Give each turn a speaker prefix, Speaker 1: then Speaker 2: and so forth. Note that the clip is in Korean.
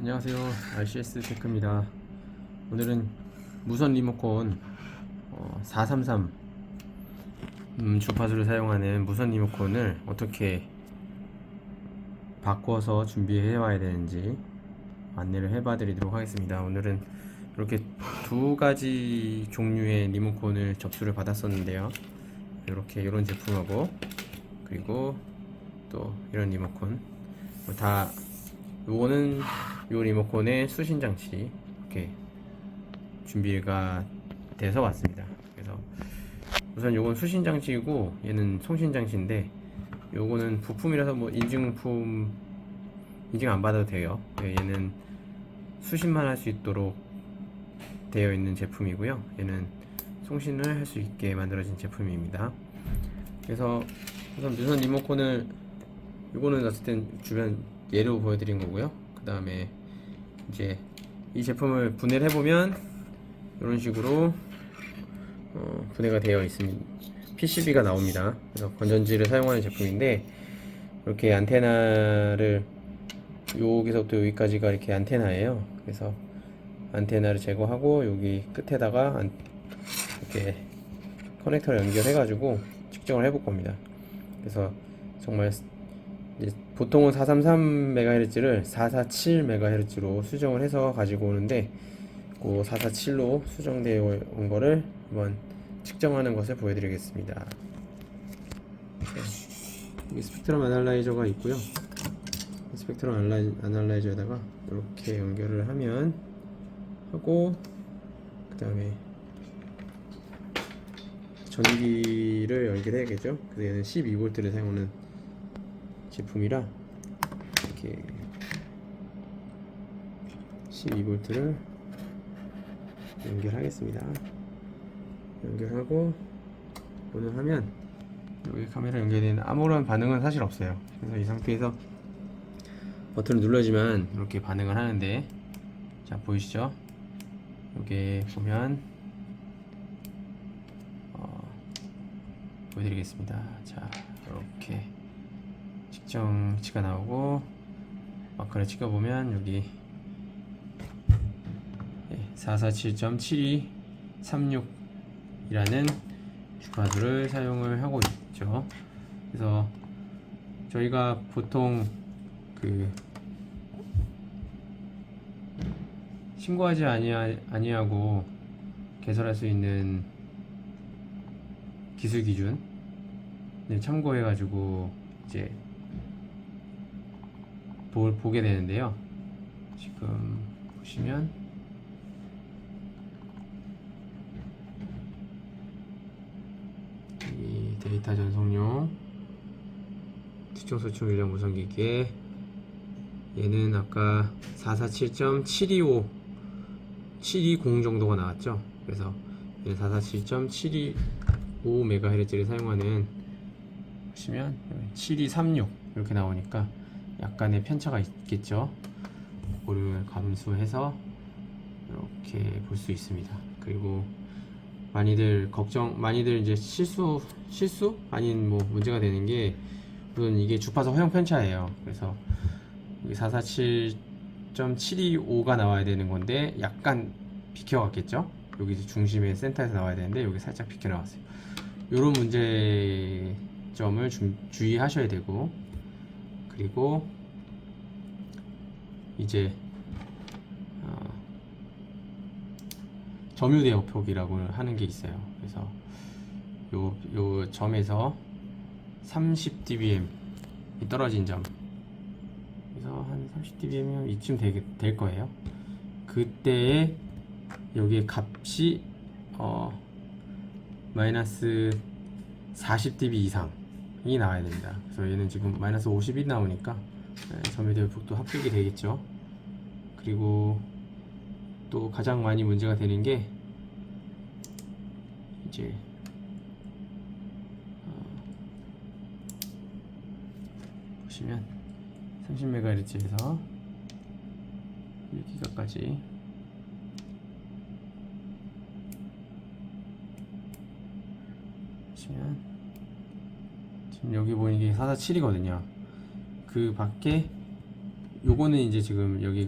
Speaker 1: 안녕하세요. RCS 테크입니다. 오늘은 무선 리모컨 어, 433 음, 주파수를 사용하는 무선 리모컨을 어떻게 바꿔서 준비해 와야 되는지 안내를 해봐 드리도록 하겠습니다. 오늘은 이렇게 두 가지 종류의 리모컨을 접수를 받았었는데요. 이렇게 이런 제품하고 그리고 또 이런 리모컨. 뭐다 요거는 요 리모컨의 수신 장치 이렇게 준비가 돼서 왔습니다. 그래서 우선 요건 수신 장치이고 얘는 송신 장치인데 요거는 부품이라서 뭐 인증품 인증 안 받아도 돼요. 네, 얘는 수신만 할 수 있도록 되어 있는 제품이고요. 얘는 송신을 할 수 있게 만들어진 제품입니다. 그래서 우선 무선 리모컨을 이거는 어쨌든 주변 예로 보여드린 거고요. 그 다음에 이제 이 제품을 분해를 해보면 이런 식으로 어, 분해가 되어 있습니다. PCB가 나옵니다. 그래서 건전지를 사용하는 제품인데 이렇게 안테나를 여기서부터 여기까지가 이렇게 안테나예요. 그래서 안테나를 제거하고 여기 끝에다가 안- 이렇게 커넥터를 연결해가지고 측정을 해볼 겁니다. 그래서 정말 보통은 433MHz를 447MHz로 수정을 해서 가지고 오는데 그 447로 수정되어 온 거를 한번 측정하는 것을 보여드리겠습니다. 네. 여기 스펙트럼 애널라이저가 있고요. 스펙트럼 애널라이- 애널라이저에다가 이렇게 연결을 하면 하고 그 다음에 전기를 연결해야겠죠. 그래서 얘는 12V를 사용하는 제품이라 이렇게 12V를 연결하겠습니다. 연결하고 오늘 하면 여기 카메라 연결되는 아무런 반응은 사실 없어요. 그래서 이 상태에서 버튼을 눌러지만 이렇게 반응을 하는데 자 보이시죠? 여기 보면 어, 보여드리겠습니다. 자 이렇게 측정치가 나오고 마크를 찍어보면 여기 447.7236이라는 주파수를 사용을 하고 있죠. 그래서 저희가 보통 그 신고하지 아니하, 아니하고 개설할 수 있는 기술 기준을 참고해 가지고 이제 볼 보게 되는데요. 지금 보시면 이 데이터 전송용 특정 소총 일량 무선기기에 얘는 아까 447.725 720 정도가 나왔죠. 그래서 얘는 447.725MHz를 사용하는 보시면 7236 이렇게 나오니까 약간의 편차가 있겠죠. 그거를 감수해서 이렇게 볼 수 있습니다. 그리고 많이들 걱정, 많이들 이제 실수, 실수 아닌 뭐 문제가 되는 게 우선 이게 주파수 허용 편차예요. 그래서 447.725가 나와야 되는 건데 약간 비켜갔겠죠? 여기 중심의 센터에서 나와야 되는데 여기 살짝 비켜 나왔어요. 이런 문제점을 주, 주의하셔야 되고 그리고 이제 어, 점유 대역폭이라고 하는 게 있어요. 그래서 요, 요 점에서 30 dBm 이 떨어진 점 그래서 한 30 dBm이면 이쯤 되게, 될 거예요. 그때에 여기에 값이 어, 마이너스 40 dB 이상 이 나와야 됩니다. 그래서 얘는 지금 마이너스 50이 나오니까 네, 점유 대역폭도 합격이 되겠죠. 그리고 또 가장 많이 문제가 되는 게 이제 어, 보시면 30MHz에서 1기가까지 보시면 지금 여기 보이는 게 447이거든요. 그 밖에 요거는 이제 지금 여기가